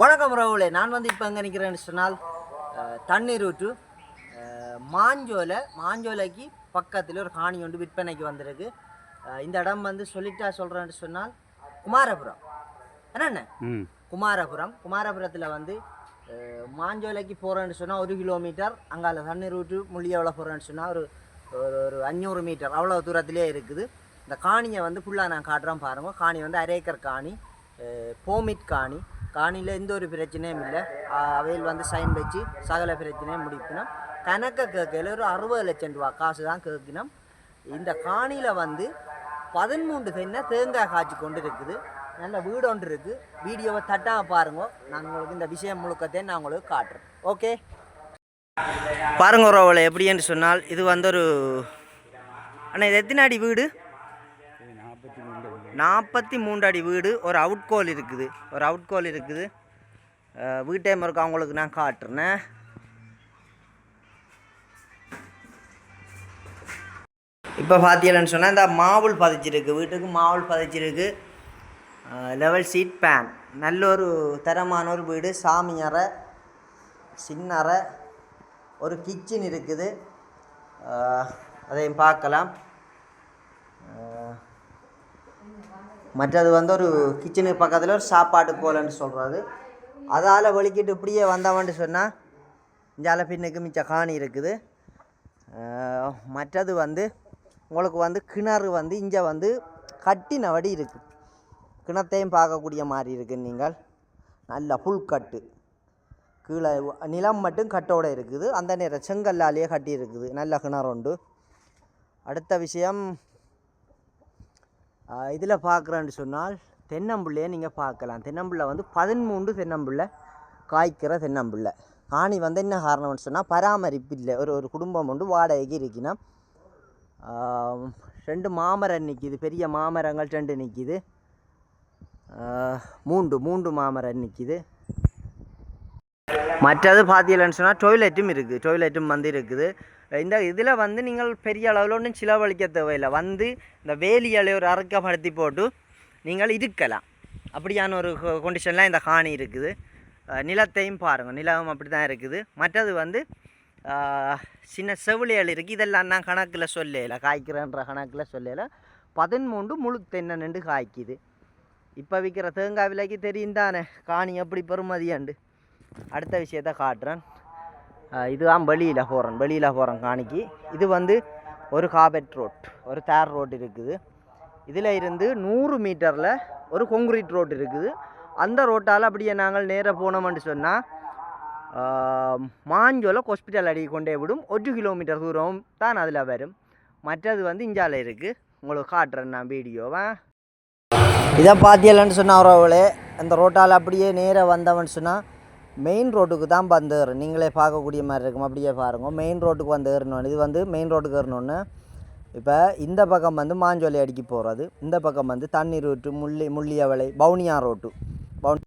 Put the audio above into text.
வணக்கம் ரவுலே நான் வந்து இப்போ எங்கே நிற்கிறேன்னு சொன்னால் தண்ணீர் ஊற்று மாஞ்சோலை மாஞ்சோலைக்கு பக்கத்தில் ஒரு காணி ஒன்று விற்பனைக்கு வந்திருக்கு. இந்த இடம் வந்து சொல்லிட்டா சொல்கிறேன்னு சொன்னால் குமாரபுரம். என்னண்ணே ம். குமாரபுரம். குமாரபுரத்தில் வந்து மாஞ்சோலைக்கு போகிறேன்னு சொன்னால் ஒரு கிலோமீட்டர் அங்கால தண்ணீர் ஊற்று முள்ளியவளை போகிறேன்னு சொன்னால் ஒரு ஒரு அஞ்சூறு மீட்டர் அவ்வளோ தூரத்திலே இருக்குது. இந்த காணியை வந்து ஃபுல்லாக நான் காட்டுறேன் பாருங்க. காணி வந்து அரை ஏக்கர் காணி போமிட் காணி. காணியில் எந்த ஒரு பிரச்சனையும் இல்லை. அவையில் வந்து சைன் வச்சு சகல பிரச்சனையும் முடிக்கணும். கணக்கை கேட்கல ஒரு அறுபது லட்சம் ரூபா காசு தான் கேட்கணும். இந்த காணியில் வந்து பதிமூன்று தென்னை தேங்காய் காய்ச்சி கொண்டு இருக்குது. நல்ல வீடு ஒன்று இருக்குது வீடியோவை தட்டாக பாருங்க. நான் உங்களுக்கு இந்த விஷயம் முழுக்கத்தையும் நான் உங்களுக்கு காட்டுறேன். ஓகே? பாருங்க உறவுகளை எப்படி என்று சொன்னால் இது வந்து ஒரு அண்ணா இது எத்தனை வீடு? நாற்பத்தி மூன்று அடி வீடு ஒரு அவுட் கோல் இருக்குது. ஒரு அவுட் கோல் இருக்குது. அஹ் வீட்டை இருக்க அவங்களுக்கு நான் காட்டுறேன். இப்போ பார்த்தீங்கன்னு சொன்னால் இந்த மாவுல் பதிச்சிருக்கு. வீட்டுக்கு மாவுல் பதிச்சிருக்கு. லெவல் சீட் பேன் நல்ல ஒரு தரமான ஒரு வீடு. சாமி அறை சின்ன அறை ஒரு கிச்சன் இருக்குது. அதையும் பார்க்கலாம். மற்றது வந்து ஒரு கிச்சனுக்கு பக்கத்தில் ஒரு சாப்பாட்டு கோலன்னு சொல்கிறது அதால் வலிக்கிட்டு இப்படியே வந்தவன்ட்டு சொன்னால் இந்த பின்னுக்கு மிச்ச காணி இருக்குது. மற்றது வந்து உங்களுக்கு வந்து கிணறு வந்து இங்கே வந்து கட்டின வடி இருக்குது கிணத்தையும் பார்க்கக்கூடிய மாதிரி இருக்குது நீங்கள். நல்ல புல் கட்டு கீழே நிலம் மட்டும் கட்டோட இருக்குது. அந்த நேரம் செங்கல்லாலேயே கட்டி இருக்குது நல்ல கிணறு உண்டு. அடுத்த விஷயம் இதில் பார்க்குறேன்னு சொன்னால் தென்னம்பிள்ளையை நீங்கள் பார்க்கலாம். தென்னம்பிள்ளை வந்து பதிமூன்று தென்னம்பிள்ளை காய்க்கிற தென்னம்பிள்ளை. காணி வந்து என்ன காரணம்னு சொன்னால் பராமரிப்பு இல்லை ஒரு ஒரு குடும்பம் உண்டு வாடகைக்கு இருக்கணும். ரெண்டு மாமரம் நிற்கிது பெரிய மாமரங்கள் ரெண்டு நிற்கிது மூன்று மூன்று மாமரம் நிற்கிது மற்றது பார்த்தீங்கன்னு சொன்னால் டொய்லெட்டும் இருக்குது டொய்லெட்டும் வந்து இருக்குது. இந்த இதில் வந்து நீங்கள் பெரிய அளவில் ஒன்றும் செலவழிக்க தேவையில்லை. வந்து இந்த வேலியாலே ஒரு அறக்கப்படுத்தி போட்டு நீங்கள் இருக்கலாம் அப்படியான ஒரு கொண்டிஷன்லாம் இந்த காணி இருக்குது. நிலத்தையும் பாருங்கள் நிலம் அப்படி தான் இருக்குது. மற்றது வந்து சின்ன செவிலியல் இருக்குது இதெல்லாம் நான் கணக்கில் சொல்லலை. காய்க்கிறேன்ற கணக்கில் சொல்லலை. பதிமூன்று முழு தென்னை நின்று காய்க்குது. இப்போ விற்கிற தேங்காய் விலைக்கு தெரியும் தானே. காணி எப்படி பெறுமதியாண்டு? அடுத்த விஷயத்த காட்டுறேன். இதுதான் வெளியில் போகிறேன் வெளியில் போகிறேன் காணிக்கு. இது வந்து ஒரு காபெட் ரோட் ஒரு தேர் ரோட் இருக்குது. இதில் இருந்து நூறு மீட்டரில் ஒரு கொங்க்ரீட் ரோட் இருக்குது. அந்த ரோட்டால் அப்படியே நாங்கள் நேராக போனோம்னு சொன்னால் மாஞ்சோலை ஹாஸ்பிட்டல் அடி கொண்டே விடும். ஒரு கிலோமீட்டர் தூரம் தான் அதில் வரும். மற்றது வந்து இஞ்சால இருக்குது உங்களுக்கு காட்டுறேன் நான் வீடியோவை. இதை பார்த்தியலன்னு சொன்னால் அவரவளே அந்த ரோட்டால் அப்படியே நேராக வந்தவன் சொன்னால் மெயின் ரோட்டுக்கு தான் வந்து ஏறும். நீங்களே பார்க்கக்கூடிய மாதிரி இருக்கும். அப்படியே பாருங்க. மெயின் ரோட்டுக்கு வந்து ஏறணும். இது வந்து மெயின் ரோட்டுக்கு ஏறணுன்னு இப்போ இந்த பக்கம் வந்து மாஞ்சோலை அடிக்க போகிறது இந்த பக்கம் வந்து தண்ணீர் ரோட்டு முள்ளி முள்ளியவளை பவுனியா ரோட்டு. பவுன்